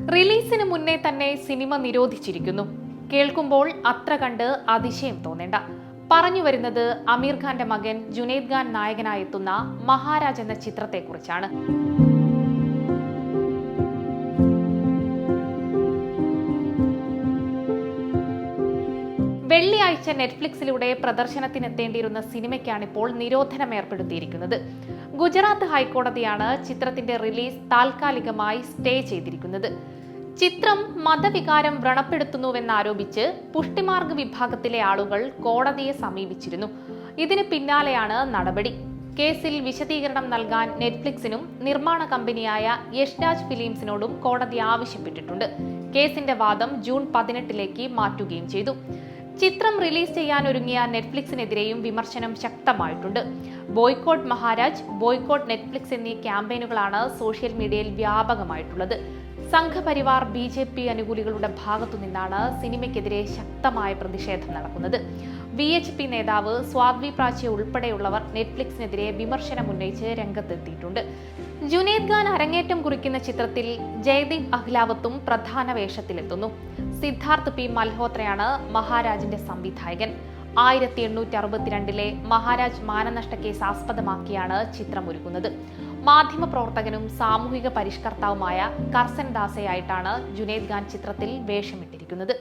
റിലീസിന് മുന്നേ തന്നെ സിനിമ നിരോധിച്ചിരിക്കുന്നു. കേൾക്കുമ്പോൾ അത്ര കണ്ട് അതിശയം തോന്നേണ്ട. പറഞ്ഞു വരുന്നത് അമീർ ഖാന്റെ മകൻ ജുനൈദ് ഖാൻ നായകനായെത്തുന്ന മഹാരാജ് എന്ന ചിത്രത്തെക്കുറിച്ചാണ്. വെള്ളിയാഴ്ച നെറ്റ്ഫ്ലിക്സിലൂടെ പ്രദർശനത്തിനെത്തേണ്ടിയിരുന്ന സിനിമയ്ക്കാണിപ്പോൾ നിരോധനം ഏർപ്പെടുത്തിയിരിക്കുന്നത് ഗുജറാത്ത് ഹൈക്കോടതിയാണ് ചിത്രത്തിന്റെ റിലീസ് താൽക്കാലികമായി സ്റ്റേ ചെയ്തിരിക്കുന്നത്. ചിത്രം മതവികാരം വ്രണപ്പെടുത്തുന്നുവെന്നാരോപിച്ച് പുഷ്ടിമാർഗ് വിഭാഗത്തിലെ ആളുകൾ കോടതിയെ സമീപിച്ചിരുന്നു. ഇതിന് പിന്നാലെയാണ് നടപടി. കേസിൽ വിശദീകരണം നൽകാൻ നെറ്റ്ഫ്ലിക്സിനും നിർമ്മാണ കമ്പനിയായ യഷ്രാജ് ഫിലിംസിനോടും കോടതി ആവശ്യപ്പെട്ടിട്ടുണ്ട്. കേസിന്റെ വാദം ജൂൺ പതിനെട്ടിലേക്ക് മാറ്റുകയും ചെയ്തു. ചിത്രം റിലീസ് ചെയ്യാൻ ഒരുങ്ങിയ നെറ്റ്ഫ്ലിക്സിനെതിരെയും വിമർശനം ശക്തമായിട്ടുണ്ട്. ബോയ്ക്കോട്ട് മഹാരാജ് ബോയ്ക്കോട്ട് നെറ്റ്ഫ്ലിക്സ് എന്നീ ക്യാമ്പയിനുകളാണ് സോഷ്യൽ മീഡിയയിൽ വ്യാപകമായിട്ടുള്ളത്. സംഘപരിവാർ ബി ജെ പി അനുകൂലികളുടെ ഭാഗത്തു നിന്നാണ് സിനിമയ്ക്കെതിരെ ശക്തമായ പ്രതിഷേധം നടക്കുന്നത്. വി എച്ച് പി നേതാവ് സ്വാദ്വി പ്രാച്യ ഉൾപ്പെടെയുള്ളവർ നെറ്റ്ഫ്ലിക്സിനെതിരെ വിമർശനം ഉന്നയിച്ച് രംഗത്തെത്തിയിട്ടുണ്ട്. ജുനേദ് ഖാൻ അരങ്ങേറ്റം കുറിക്കുന്ന ചിത്രത്തിൽ ജയദീപ് അഹ്ലാവത്തും പ്രധാന വേഷത്തിലെത്തുന്നു. സിദ്ധാർത്ഥ് പി മൽഹോത്രയാണ് മഹാരാജിന്റെ സംവിധായകൻ. ആയിരത്തി എണ്ണൂറ്റി അറുപത്തിരണ്ടിലെ മഹാരാജ് മാനനഷ്ട കേസ് ആസ്പദമാക്കിയാണ് ചിത്രം ഒരുക്കുന്നത് മാധ്യമപ്രവർത്തകനും സാമൂഹിക പരിഷ്കർത്താവുമായ കർസൻ ദാസയായിട്ടാണ് ജുനേദ് ഖാൻ ചിത്രത്തിൽ വേഷമിട്ടിരിക്കുന്നത്.